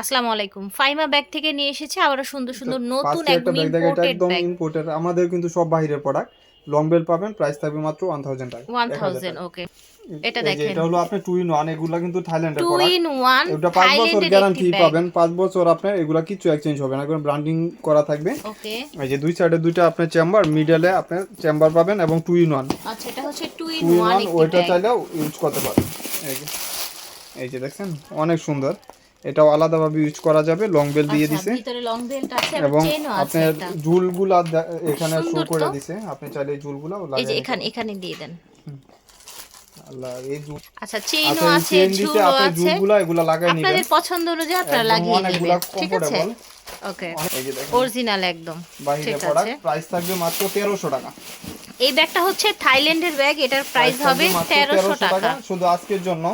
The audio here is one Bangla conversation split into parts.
আসসালামু আলাইকুম। ফাইমা ব্যাগ থেকে নিয়ে এসেছে আবারও সুন্দর সুন্দর নতুন একদম ইম্পোর্টেড ব্যাগ ইম্পোর্টেড আমাদের কিন্তু সব বাইরের প্রোডাক্ট লং বেল পাবেন প্রাইস থাকবে মাত্র 1000 টাকা। 1000 ওকে এটা দেখেন। এটা হলো আপনি টু ইন ওয়ান এগুলা কিন্তু থাইল্যান্ডের প্রোডাক্ট ইন ওয়ান এটা 5 বছর গ্যারান্টি পাবেন। 5 বছর আপনার এগুলা কিছু এক্সচেঞ্জ হবে না একদম ব্র্যান্ডিং করা থাকবে। ওকে এই যে দুই সাইডে দুইটা আপনার চেম্বার মিডলে আপনি চেম্বার পাবেন এবং টু ইন ওয়ান আচ্ছা এটা হচ্ছে two in two in one one ওইটা চাইলেও ইউজ করতে পারেন। এই যে এই যে দেখছেন অনেক সুন্দর। এটাও আলাদাভাবে ইউজ করা যাবে লং বেল দিয়ে দিছে। আচ্ছা, ভিতরে লং বেল্ট আছে এবং আপনার ঝুলগুলা এখানে শো করে দিছে আপনি চাইলে এই ঝুলগুলা এই যে এখানে এখানে দিয়ে দেন। আল্লাহ এই আচ্ছা এই আছে আছে। ঝুলগুলা এগুলা লাগাই নিবেন। আপনাদের পছন্দ অনুযায়ী আপনারা লাগিয়ে নেবেন ঠিক আছে? ওকে অরিজিনাল একদম বাহিরে ঠিক আছে। প্রাইস থাকবে মাত্র 1300 টাকা। এই ব্যাগটা হচ্ছে থাইল্যান্ডের ব্যাগ এটার প্রাইস হবে থাকবে মাত্র তেরোশো টাকা। শুধু আজকের জন্য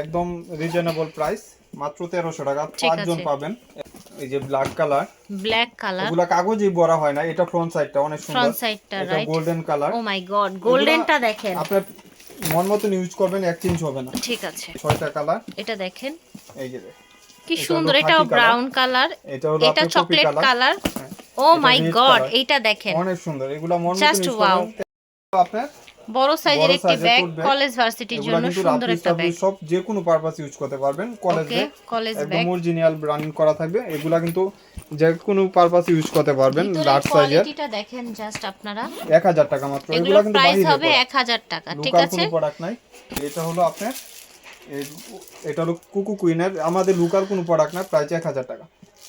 একদম রিজনেবল প্রাইস মাত্র 1300 টাকা। পাঁচজন পাবেন। এই যে ব্ল্যাক কালার ব্ল্যাক কালার এগুলা কাগজেই বড় হয় না এটা ফ্রন্ট সাইডটা অনেক সুন্দর। ফ্রন্ট সাইডটা এটা right golden colour oh my god গোল্ডেনটা দেখেন। আপনার মন মতন ইউজ করবেন এক্সচেঞ্জ হবে না। ঠিক আছে। ছয়টা কালার এটা দেখেন। এই যে কি সুন্দর colour। ব্রাউন কালার এটা এটা চকলেট কালার হ্যাঁ। ও মাই গড এটা দেখেন। অনেক সুন্দর। এগুলা মন মতন ইউজ. করবেন। আপনার বড় সাইজের একটি ব্যাগ কলেজ ভার্সিটির জন্য সুন্দর একটা ব্যাগ সব যে কোনো পারপাস ইউজ করতে পারবেন। কলেজ ব্যাগ কলেজ একদম অরিজিনাল ব্র্যান্ড করা থাকবে। এগুলা কিন্তু যে কোনো পারপাস ইউজ করতে পারবেন লার্জ সাইজের কোয়ালিটিটা দেখেন জাস্ট আপনারা। 1000 টাকা মাত্র। এগুলা কিন্তু প্রাইস হবে 1000 টাকা ঠিক আছে? কোনো প্রোডাক্ট নাই। এটা হলো আপনার এটা হলো কুকু কুইনের আমাদের লুকার কোনো প্রোডাক্ট না প্রাইস 1000 টাকা।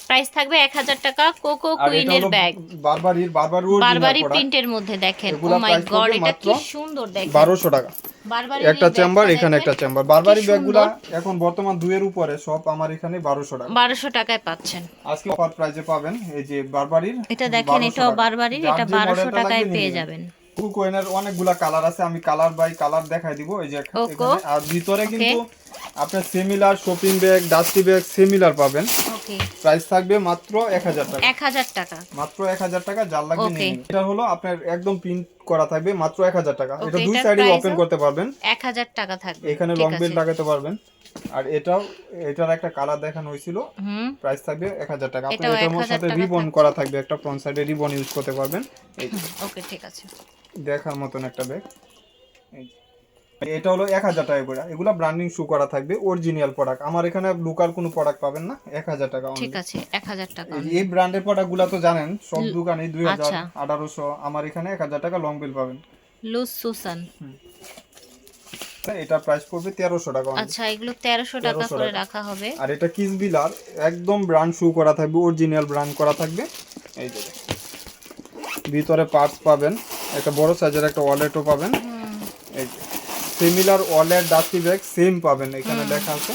প্রাইস থাকবে 1000 টাকা কোকো কুইনের ব্যাগ বারবারির বারবার বারবারি প্রিন্টের মধ্যে দেখেন। ও মাই গড এটা কি সুন্দর দেখেন। 1200 টাকা। বারবারি একটা চেম্বার এখানে একটা চেম্বার বারবারি কি ব্যাগগুলা এখন বর্তমান দুইয়ের উপরে সব আমার এখানে 1200 টাকা। 1200 টাকায় পাচ্ছেন। আজকে অফার প্রাইসে পাবেন এই যে বারবারির এটা দেখেন 1200 এটাও। বারবারির এটা যে 1200 টাকায় পেয়ে যাবেন। কুকু কোয়েনের অনেকগুলা কালার আছে আমি কালার বাই কালার দেখাই দিব এই যে এখা- এখানে। আর ভিতরে কিন্তু আপনার similar shopping bag dusty bag similar পাবেন। প্রাইস থাকবে মাত্র 1000 টাকা। 1000 টাকা। মাত্র 1000 টাকা যার লাগবে নিন। এটা হলো আপনার একদম প্রিন্ট করা থাকবে মাত্র 1000 টাকা। এটা দুই সাইডে ওপেন করতে পারবেন। 1000 টাকা থাকবে। এখানে লং বেল লাগাতে পারবেন। আর এটাও এটার একটা কালার দেখানো হয়েছিল। হুম। প্রাইস থাকবে 1000 টাকা। আপনি এটাও এটার সাথে রিবন করা থাকবে। একটা ফ্রন্ট সাইডে রিবন ইউজ করতে পারবেন। ওকে ঠিক আছে। দেখার মতন একটা ব্যাগ এই। এটা হলো 1000 টাকা করে। এগুলা ব্র্যান্ডিং শু করা থাকবে অরিজিনাল প্রোডাক্ট আমার এখানে লোকাল কোনো প্রোডাক্ট পাবেন না 1000 টাকা ঠিক আছে 1000 টাকা। এই ব্র্যান্ডের প্রোডাক্টগুলো তো জানেন সব দোকানে 2000 আচ্ছা। 1800 আমার এখানে 1000 টাকা লং বিল পাবেন। লুজ সুসান। এটা প্রাইস পড়বে 1300 টাকা। আচ্ছা এগুলো 1300 টাকা করে রাখা হবে। আর এটা কিস বিলার একদম ব্র্যান্ড শু করা থাকবে অরিজিনাল ব্র্যান্ড করা থাকবে। এই যে ভিতরে পার্টস পাবেন একটা বড় সাইজের একটা ওয়ালেটও পাবেন। Similar wallet dusty bag same পাবেন এখানে লেখা আছে।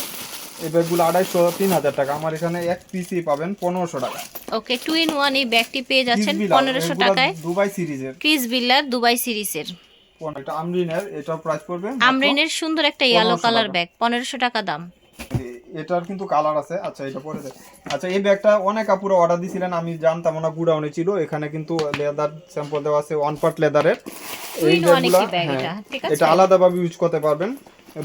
এই ব্যাগগুলো আড়াইশো তিন হাজার টাকা। আমার এখানে এক পিসই পাবেন পনেরোশো টাকা। ওকে টু ইন ওয়ান এই ব্যাগটি পেয়ে যাচ্ছেন কিস বিলার, 1500 এগুলা টাকায়। দুবাই সিরিজের ক্রিস বিল্লার দুবাই সিরিজের এটা আমরিনের এটার প্রাইস পড়বে আমরিনের সুন্দর একটা ইয়েলো কালার ব্যাগ পনেরোশো টাকা দাম। এটার কিন্তু কালার আছে। আচ্ছা এটা পরে আচ্ছা এই ব্যাগটা অনেক কাপড়ে অর্ডার দিছিলেন আমি জানতাম না গুডাউনে ছিল। এখানে কিন্তু লেদার স্যাম্পল দেওয়া আছে ওয়ান পার্ট লেদারের এই ব্যাগগুলা এটা? আলাদাভাবে ইউজ করতে পারবেন।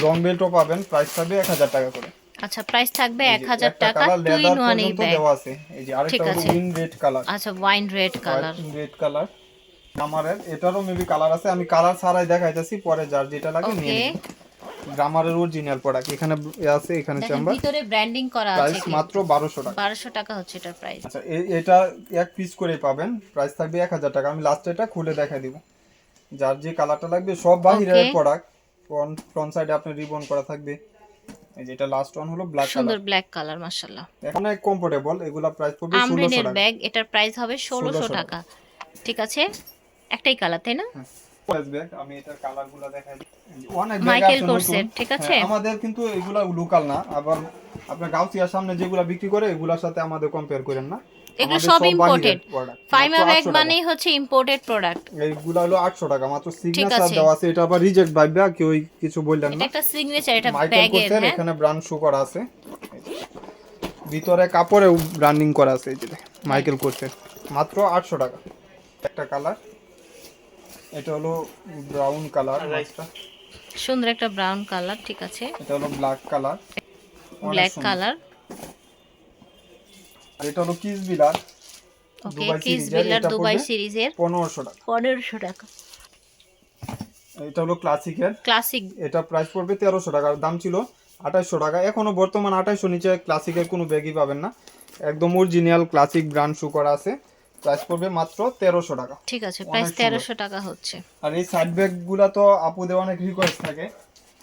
লং বেল্টও পাবেন প্রাইস থাকবে এক হাজার টাকা করে। আচ্ছা প্রাইস থাকবে এই এক যে হাজার একটা টাকা টু ইন ওয়ান এই ব্যাগ দেওয়া আছে। এই যে আরেকটা হলো। গ্রিন রেড কালার আচ্ছা wine red colour red colour এটারও মেবি কালার আছে। আমি কালার ছাড়াই দেখাইতেছি পরে যার যেটা লাগে নিয়ে গ্রামারের অরিজিনাল প্রোডাক্ট এখানে আছে এখানে চেম্বার ভিতরে ব্র্যান্ডিং করা আছে প্রাইস মাত্র বারোশো টাকা। বারোশো টাকা হচ্ছে এটার প্রাইস আচ্ছা এটা এক পিস করে পাবেন। প্রাইস থাকবে এক হাজার টাকা। আমি লাস্ট এটা খুলে দেখাই দিব। যার যে কালারটা লাগবে সব বাহিরের. প্রোডাক্ট ফ্রন্ট ফ্রন্ট সাইডে আপনি রিবন করা থাকবে। এই যেটা লাস্ট ওয়ান হলো ব্ল্যাক সুন্দর ব্ল্যাক কালার মাশাআল্লাহ। এখন এক কমফোর্টেবল এগুলা প্রাইস পড়বে ষোলোশো আমরিনের টাকা। ব্যাগ এটার প্রাইস হবে ষোলোশো 1600 টাকা। ঠিক আছে? একটাই কালার তাই না? bag, আমি এটার কালারগুলো দেখাই অনেক মাইকেল কোর্সের, ঠিক আছে? হ্যাঁ, আমাদের কিন্তু এগুলা লোকাল না। আবার আপনার গাউসিয়ার সামনে যেগুলা বিক্রি করে এগুলার সাথে আমাদের কম্পেয়ার করেন না। এগুলো সব ইম্পোর্টেড ফাইমা ব্যাগ মানেই হচ্ছে ইম্পোর্টেড প্রোডাক্ট এইগুলা হলো আটশো টাকা মাত্র সিগনেচার দেওয়া আছে। এটা আবার রিজেক্ট ভাইবে কেউ কিছু বললেন এটা না একটা সিগনেচার এটা মাইকেল হ্যাঁ? এখানে ব্র্যান্ড শো করা আছে। ভিতরে কাপড়ে ব্র্যান্ডিং করা আছে এই যে মাইকেল কোর্সের মাত্র আটশো টাকা। একটা কালার এটা হলো ব্রাউন কালার সুন্দর একটা ব্রাউন কালার ঠিক আছে। এটা হলো ব্ল্যাক কালার ব্ল্যাক কালার আর এটা হলো কিস বিলার ওকে কিস বিলার দুবাই সিরিজের পনেরোশো টাকা। পনেরোশো টাকা। এটা হলো ক্লাসিকের ক্লাসিক এটা প্রাইস পড়বে তেরোশো টাকা। দাম ছিল আঠাইশশো টাকা। এখনও বর্তমান আঠাইশশো নিচে ক্লাসিকের কোনো ব্যাগই পাবেন না। একদম অরিজিনাল ক্লাসিক ব্র্যান্ড শু করা আছে। প্রাইস পড়বে মাত্র তেরোশো টাকা। ঠিক আছে প্রাইস সুন্দর। তেরোশো টাকা হচ্ছে। আর এই সাইড ব্যাগগুলো তো আপুদের অনেক রিকোয়েস্ট থাকে।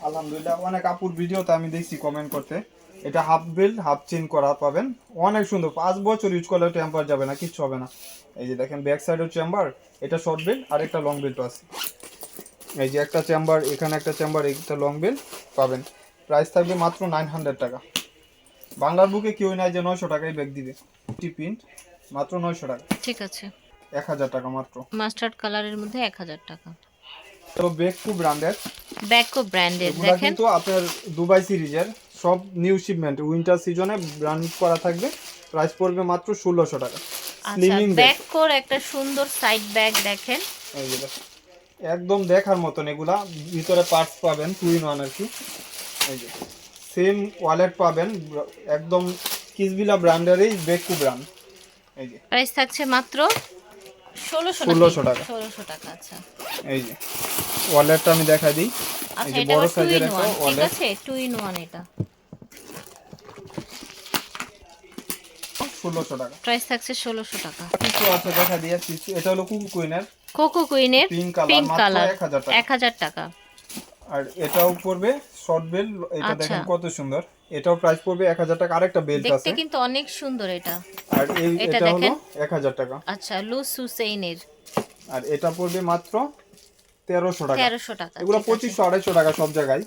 আলহামদুলিল্লাহ অনেক আপুর ভিডিওতে আমি দেখছি কমেন্ট করতে। এটা হাফ বেল্ট হাফ চেন করা পাবেন। অনেক সুন্দর। পাঁচ বছর ইউজ করলে টেম্পার যাবে না কিচ্ছু হবে না। এই যে দেখেন ব্যাক সাইডের চেম্বার এটা শর্ট বেল্ট আর একটা লং বেল্টও আছে। এই যে একটা চেম্বার এখানে একটা চেম্বার একটা লং বেল্ট পাবেন। প্রাইস থাকবে মাত্র নাইন হান্ড্রেড টাকা। বাংলার বুকে কেউ নাই যে নয়শো টাকায় ব্যাগ দিবে। টি প্রিন্ট মাত্র নয়শো টাকা। ঠিক আছে। এক হাজার টাকা মাত্র। মাস্টার্ড কালারের মধ্যে এক হাজার টাকা। তো ব্যাগ খুব ব্র্যান্ডেড ব্যাকো ব্র্যান্ডের দেখেন। কিন্তু আপনার দুবাই সিরিজের সব নিউ শিপমেন্ট উইন্টার সিজনে ব্র্যান্ড করা থাকবে। প্রাইস পড়বে মাত্র ষোলোশো টাকা। আচ্ছা স্লিমিং ব্যাগ ব্যাকোর একটা সুন্দর সাইড ব্যাগ দেখেন। এই যে একদম দেখার মতন এগুলা। ভিতরে পার্টস পাবেন টু ইন ওয়ান আর কি। এই যে। সেম ওয়ালেট পাবেন একদম কিসবিলা ব্র্যান্ডেরই বেকু ব্র্যান্ড প্রাইস থাকছে মাত্র ষোলোশো 1600 টাকা। ষোলোশো টাকা আচ্ছা। এই যে ওয়ালেটটা আমি দেখাই দিই। এই আচ্ছা যে বড় সাইজের একটা ওয়ালেট আছে? টু ইন ওয়ান এটা। ষোলোশো টাকা। প্রাইস থাকছে ষোলোশো টাকা। কিছু আছে দেখা দিয়ে এটা হলো কুকু কুইনের কোকো কুইনের পিঙ্ক কালার এক হাজার টাকা। আর এটাও পড়বে শর্ট বেল এটা আচ্ছা। দেখেন কত সুন্দর। এটাও প্রাইস পড়বে এক হাজার টাকা। আরেকটা বেল্ট আছে। দেখতে কিন্তু অনেক সুন্দর এটা। আর এই এটা হলো দেখেন। এক হাজার টাকা। আচ্ছা লুজ সুসেইনের আর এটা পড়বে মাত্র তেরোশো টাকা। তেরোশো টাকা এগুলো ঠিক আছে। পঁচিশশো আড়াইশো টাকা সব জায়গায়।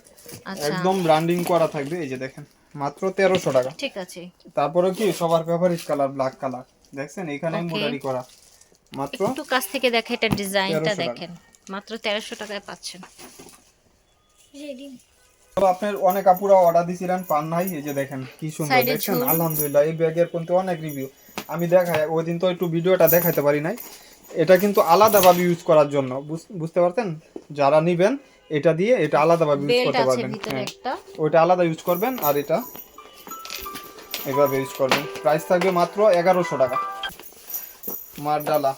আচ্ছা। একদম ব্র্যান্ডিং করা থাকবে। এই যে দেখেন মাত্র তেরোশো টাকা। ঠিক আছে। তারপরে কি সবার ফেভারিট কালার ব্ল্যাক কালার দেখছেন? এখানে. এমব্রয়ডারি করা। মাত্র একটু কাছ থেকে দেখে এটা ডিজাইনটা দেখেন। মাত্র তেরোশো টাকায় পাচ্ছেন। তো আপনার অনেক আপুরা অর্ডার দিছিলেন পান নাই এই যে দেখেন কি সুন্দর দেখছেন? আলহামদুলিল্লাহ এই ব্যাগের কিন্তু অনেক রিভিউ আমি দেখাই ওই দিন তো একটু ভিডিওটা দেখাইতে পারি নাই। এটা কিন্তু আলাদাভাবে ইউজ করার জন্য বুঝ- বুঝতে পারতেন যারা নিবেন এটা দিয়ে এটা আলাদাভাবে ইউজ করতে পারবেন। হ্যাঁ। ওইটা আলাদা ইউজ করবেন আর এটা এভাবে ইউজ করবেন। প্রাইস থাকবে মাত্র এগারোশো টাকা। মারডালা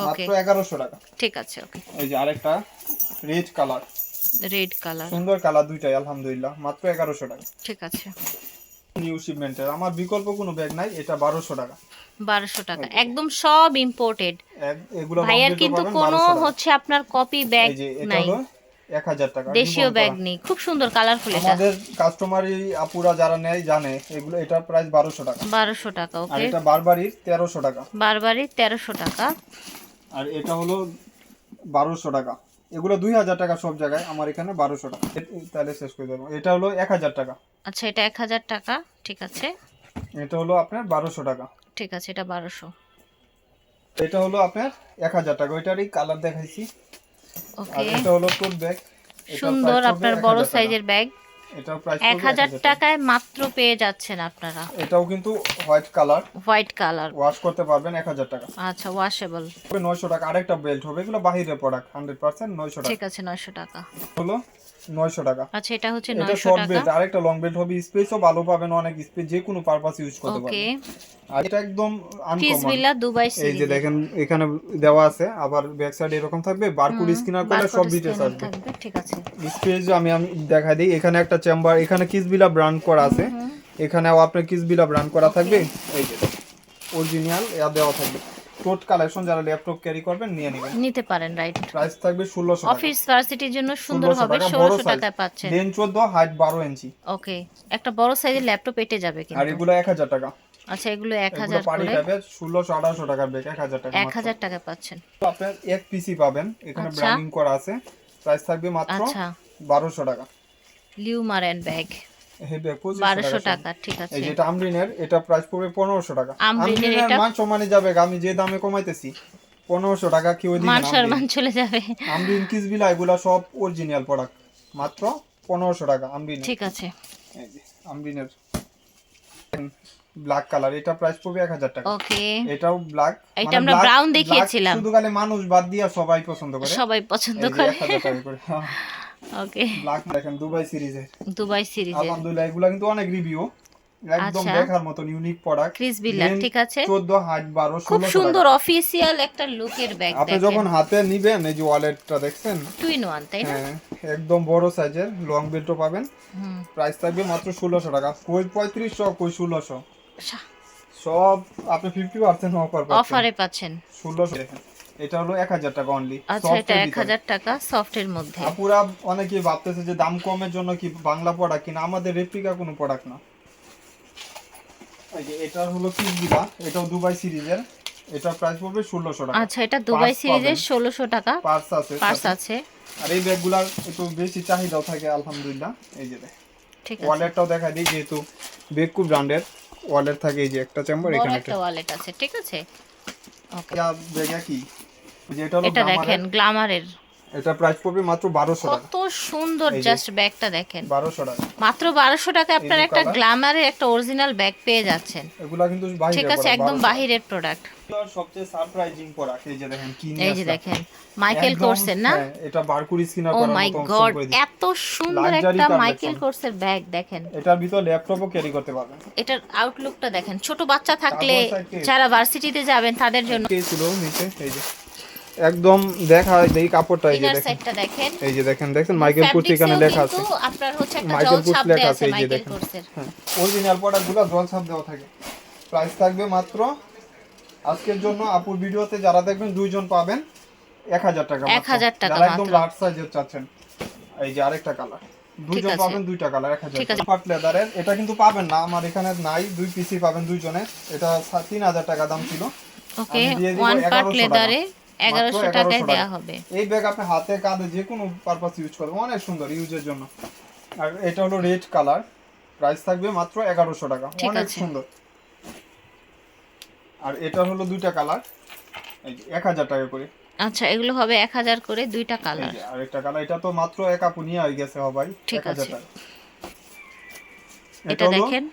মাত্র এগারোশো টাকা। ঠিক আছে ওকে এই যে আরেকটা রেড কালার রেড কালার সুন্দর কালার দুইটাই আলহামদুলিল্লাহ। মাত্র এগারোশো টাকা। ঠিক আছে। নিউ শিপমেন্টের আমার বিকল্প কোনো ব্যাগ নাই এটা বারোশো টাকা। বারোশো টাকা। একদম সব ইম্পোর্টেড ভাইয়ার কিন্তু কোনো হচ্ছে আপনার কপি ব্যাগ এটা নাই। হলো এক হাজার টাকা দেশীয় ব্যাগ নেই। খুব সুন্দর কালারফুল এটা। আমাদের কাস্টমারই আপুরা যারা নেয় জানে এগুলো এটার প্রাইস বারোশো টাকা। বারোশো টাকা আর ওকে এটা বারবারির তেরোশো টাকা। বারবারই তেরোশো টাকা। আর এটা হলো বারোশো টাকা। এগুলো দুই হাজার টাকা সব জায়গায় আমার এখানে বারোশো টাকা। তাহলে শেষ করে দেবো। এটা হলো এক হাজার টাকা। আচ্ছা এটা এক হাজার টাকা ঠিক আছে। এটা হলো আপনার বারোশো টাকা। ঠিক আছে এটা বারোশো। এটা হলো আপনার এক হাজার টাকা। ওইটারই কালার দেখাইছি। আর ওকে এটা হলো টোট ব্যাগ সুন্দর আপনার বড় সাইজের ব্যাগ এটার প্রাইস এক হাজার টাকায় মাত্র পেয়ে যাচ্ছেন আপনারা। এটাও কিন্তু white colour white colour wash করতে পারবেন এক হাজার টাকা। আচ্ছা ওয়াশেবল নয়শো টাকা। আরেকটা বেল্ট হবে এগুলো বাহিরের প্রোডাক্ট হান্ড্রেড পার্সেন্ট নয়শো টাকা। ঠিক আছে নয়শো টাকা। হলো নয়শো টাকা। আচ্ছা এটা হচ্ছে এটা শর্ট বেল্ট আরেকটা লং বেল্ট হবে স্পেসও ভালো পাবেন অনেক স্পেস যে কোনো পারপাস ইউজ করতে ওকে আর এটা একদম আনকমন দুবাই এই যে দেখেন এখানে দেওয়া আছে আবার ব্যাক সাইড এরকম থাকবে বারকোড স্ক্যানার করলে সব ডিটেইলস আসবে। ঠিক আছে। স্পেস আমি আমি দেখা দিই এখানে একটা চেম্বার এখানে কিস কিসবিলা ব্র্যান্ড করা আছে। এখানেও আপনার কিসবিলা ব্র্যান্ড করা থাকবে। এই যে অরিজিনাল ইয়া দেওয়া থাকবে। টোট কালেকশন যারা ল্যাপটপ ক্যারি করবেন নিয়ে নেবেন। নিতে পারেন রাইট প্রাইস থাকবে ষোলোশো টাকা। অফিস ভার্সিটির জন্য সুন্দর 1600 হবে টাকা, বড় ষোলোশো size। টাকায় পাচ্ছেন। দেন চোদ্দ হাইট বারো ইঞ্চি ওকে একটা বড় সাইজের ল্যাপটপ এটে যাবে কিন্তু। আর এগুলো এক হাজার টাকা। আচ্ছা এগুলো এক এগুলো হাজার পার্টি করে। টাইপের ষোলোশো আঠারোশো টাকার ব্যাগ এক হাজার টাকা এক মাত্র। হাজার টাকায় পাচ্ছেন। তো আপনার এক পিসি পাবেন। এখানে আচ্ছা। ব্র্যান্ডিং করা আছে। প্রাইস থাকবে মাত্র আচ্ছা। বারোশো টাকা। লিউমার অ্যান্ড ব্যাগ। এই ব্যাগ পঁচিশশো বারোশো টাকা টাকা ঠিক আছে। এই যেটা আমরিনের এটা প্রাইস পড়বে পনেরোশো টাকা। আমরিনের আমরিনের মান সমানে যাবে আমি যে দামে কমাইতেছি পনেরোশো টাকা কেউ দিবে মান সম্মান চলে যাবে। আমরিন কিসবিলা এগুলা সব অরিজিনাল প্রোডাক্ট মাত্র পনেরোশো টাকা আমরিন ঠিক আছে। আমরিনের ব্ল্যাক কালার এটা প্রাইস পড়বে টাকা। ওকে এটাও ব্ল্যাক এটা আমরা brown দেখিয়েছিলাম। শুধু খালি মানুষ বাদ দিয়া সবাই পছন্দ করে। সবাই পছন্দ করে। 1000 টাকা করে ওকে। ব্ল্যাক দেখেন দুবাই সিরিজের দুবাই সিরিজের আলহামদুলিল্লাহ এগুলা কিন্তু অনেক রিভিউ একদম আচ্ছা। দেখার মতন ইউনিক প্রোডাক্ট ক্রিস বিল্লার ঠিক আছে। 14 হাইট 12 খুব সুন্দর অফিসিয়াল একটা লুকের ব্যাগ আপনি যখন হাতে নিবেন এই যে ওয়ালেটটা দেখছেন? ওয়ান তাই না? হ্যাঁ একদম বড় সাইজের লং বেল্টও পাবেন। প্রাইস থাকবে মাত্র ষোলোশো টাকা। কই পঁয়ত্রিশশো কই ষোলোশো। সা- সব আপনি ফিফটি পার্সেন্ট অফার পাচ্ছেন। অফারে পাচ্ছেন। ষোলোশো দেখেন এটা হলো এক হাজার টাকা অনলি আচ্ছা এটা এক হাজার টাকা সফটের মধ্যে। আপুরা অনেকে ভাবতেছে যে দাম কমের জন্য কি বাংলা প্রোডাক্ট কিনা আমাদের রেপ্লিকা কোনো প্রোডাক্ট না। এই যে এটা হলো এটাও দুবাই সিরিজের এটা প্রাইস পড়বে ষোলোশো টাকা। আচ্ছা এটা দুবাই সিরিজের পাবেন। ষোলোশো টাকা। পার্স আছে পার্স আছে। আর এই ব্যাগগুলার একটু বেশি চাহিদাও থাকে আলহামদুলিল্লাহ। এই যে ঠিক আছে। ওয়ালেটটাও দেখা দিই যেহেতু বেকু ব্র্যান্ডের ওয়ালেট থাকে এই যে একটা চেম্বার এখানে একটা ওয়ালেট আছে ঠিক আছে? এটা হলো এটা দেখেন গ্লামারের এটা প্রাইস পড়বে মাত্র বারোশো টাকা। কত সুন্দর জাস্ট ব্যাগটা দেখেন। বারোশো টাকা। মাত্র বারোশো টাকা আপনার একটা। গ্লামারের একটা অরিজিনাল ব্যাগ পেয়ে যাচ্ছেন। এগুলা কিন্তু বাইরে ঠিক আছে একদম বাহিরের প্রোডাক্ট সবচেয়ে সারপ্রাইজিং প্রোডাক্ট এই যে দেখেন কি নিয়ে এই যে দেখেন মাইকেল কোর্সের না? হ্যাঁ, এটা স্কিনার ও মাই গড এত সুন্দর একটা মাইকেল কোর্সের ব্যাগ দেখেন। এটার ভিতর ল্যাপটপও ক্যারি করতে পারবেন। এটার আউটলুকটা দেখেন ছোট বাচ্চা থাকলে যারা ভার্সিটিতে যাবেন তাদের জন্য। ছিল নিচে এই যে। একদম দেখা এই কাপড়টা এই যে দেখেন। এই যে দেখেন দেখেন মাইকেল কোর্স এখানে লেখা আছে। আপনার হচ্ছে একটা মাইকেল জল ছাপ লেখা আছে এই যে দেখেন। হ্যাঁ অরিজিনাল প্রোডাক্টগুলো জল ছাপ দেওয়া থাকে। প্রাইস থাকবে মাত্র আজকের জন্য আপুর ভিডিওতে যারা দেখবেন দুইজন পাবেন এক হাজার টাকা মাত্র। 1000 টাকা একদম লার্জ সাইজের চাচ্ছেন এই যে আরেকটা কালার দুইজন পাবেন দুইটা কালার এক হাজার পাট লেদারের এটা কিন্তু পাবেন না আমার এখানে নাই দুই পিসি পাবেন দুইজনে এটা তিন হাজার টাকা দাম ছিল। ওকে ওয়ান পার্ট লেদারে টাকা। এগারোশো মাত্র টাকায় 1100 দেওয়া টাকা। হবে। এই ব্যাগ আপনি হাতে কাঁধে যে কোনো পারপাস ইউজ করবেন অনেক সুন্দর ইউজের জন্য। আর এটা হলো রেড কালার প্রাইস থাকবে মাত্র এগারোশো টাকা। অনেক সুন্দর। আর এটা হলো দুইটা কালার এই যে এক হাজার টাকা করে। আচ্ছা এগুলো হবে এক হাজার করে দুইটা কালার যে আরেকটা কালার এটা তো মাত্র এক আপু নিয়ে হয়ে গেছে সবাই ঠিক আছে। এটা দেখেন।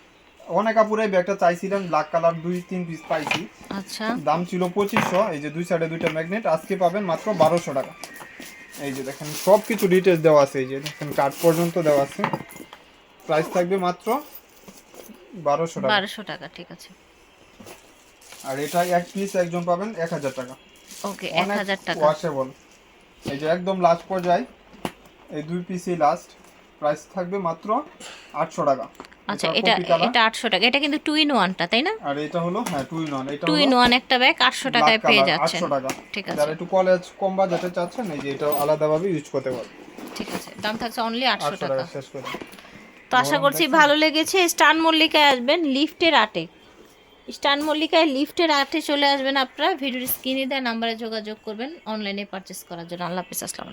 অনেক আপুরাই ব্যাগটা চাইছিলেন ব্ল্যাক কালার দুই তিন পিস পাইছি। আচ্ছা। দাম ছিল পঁচিশশো এই যে দুই সাইডে দুইটা ম্যাগনেট আজকে পাবেন মাত্র বারোশো টাকা। এই যে দেখেন সব কিছু ডিটেলস দেওয়া আছে এই যে দেখেন কার্ড পর্যন্ত দেওয়া আছে। প্রাইস থাকবে মাত্র বারোশো টাকা। বারোশো টাকা ঠিক আছে। আর এটা এক পিস একজন পাবেন এক হাজার টাকা। ওকে এক হাজার টাকা। ওয়াশেবল এই যে একদম লাস্ট পর্যায়ে এই দুই পিসই লাস্ট প্রাইস থাকবে মাত্র আটশো টাকা। আচ্ছা এটা এটা আটশো টাকা। এটা কিন্তু টু ইন ওয়ানটা তাই না? আর এটা হলো হ্যাঁ টু ইন ওয়ান এটা টু ইন ওয়ান একটা ব্যাগ আটশো টাকায় পেয়ে যাচ্ছেন। ঠিক আছে। যারা একটু কলেজ কম বাজেটে চাচ্ছেন এই যে এটা আলাদাভাবে ইউজ করতে পারবেন। ঠিক আছে। দাম থাকছে অনলি আটশো টাকা। তো আশা করছি ভালো লেগেছে। স্টান মল্লিকায় আসবেন লিফটের আটে। স্টান মল্লিকায় লিফটের আটে চলে আসবেন আপনারা। ভিডিওর স্ক্রিনে দেওয়া নাম্বারে যোগাযোগ করবেন অনলাইনে পারচেস করার জন্য। আল্লাহ হাফিজ আসসালামু